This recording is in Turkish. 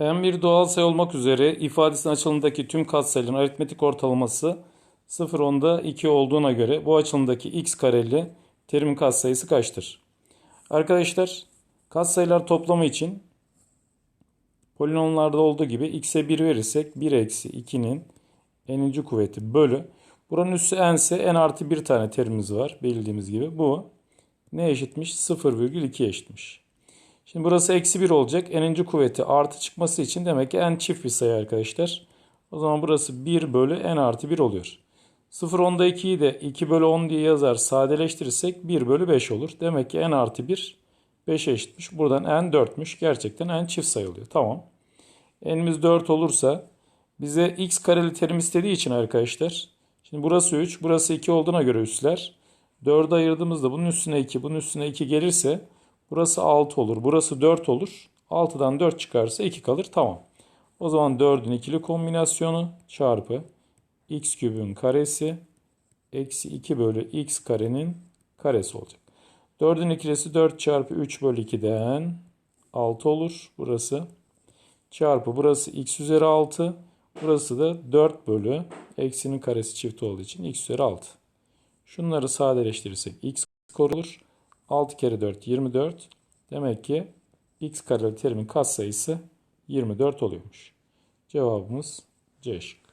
En bir doğal sayı olmak üzere ifadesinin açılımındaki tüm katsayıların aritmetik ortalaması 0 onda 2 olduğuna göre bu açılımdaki x kareli terimin katsayısı kaçtır? Arkadaşlar katsayılar toplamı için polinomlarda olduğu gibi x'e 1 verirsek 1 eksi 2'nin n'inci kuvveti bölü. Buranın üssü n ise n artı bir tane terimimiz var bildiğimiz gibi. Bu ne eşitmiş? 0,2 eşitmiş. Şimdi burası eksi 1 olacak. N'inci kuvveti artı çıkması için demek ki n çift bir sayı arkadaşlar. O zaman burası 1 bölü n artı 1 oluyor. 0 onda 2'yi de 2 bölü 10 diye yazar sadeleştirirsek 1 bölü 5 olur. Demek ki n artı 1 5'e eşitmiş. Buradan n 4'müş. Gerçekten n çift sayı oluyor. Tamam. n'imiz 4 olursa bize x kareli terim istediği için arkadaşlar. Şimdi burası 3, burası 2 olduğuna göre üsler. 4'e ayırdığımızda bunun üstüne 2, bunun üstüne 2 gelirse burası 6 olur. Burası 4 olur. 6'dan 4 çıkarsa 2 kalır. Tamam. O zaman 4'ün ikili kombinasyonu çarpı x kübün karesi eksi 2 bölü x karenin karesi olacak. 4'ün ikilisi 4 çarpı 3 bölü 2'den 6 olur burası. Çarpı burası x üzeri 6. Burası da 4 bölü eksinin karesi çift olduğu için x üzeri 6. Şunları sadeleştirirsek x korulur. 6 kere 4 24. Demek ki x kareli terimin katsayısı 24 oluyormuş. Cevabımız C şıkkı.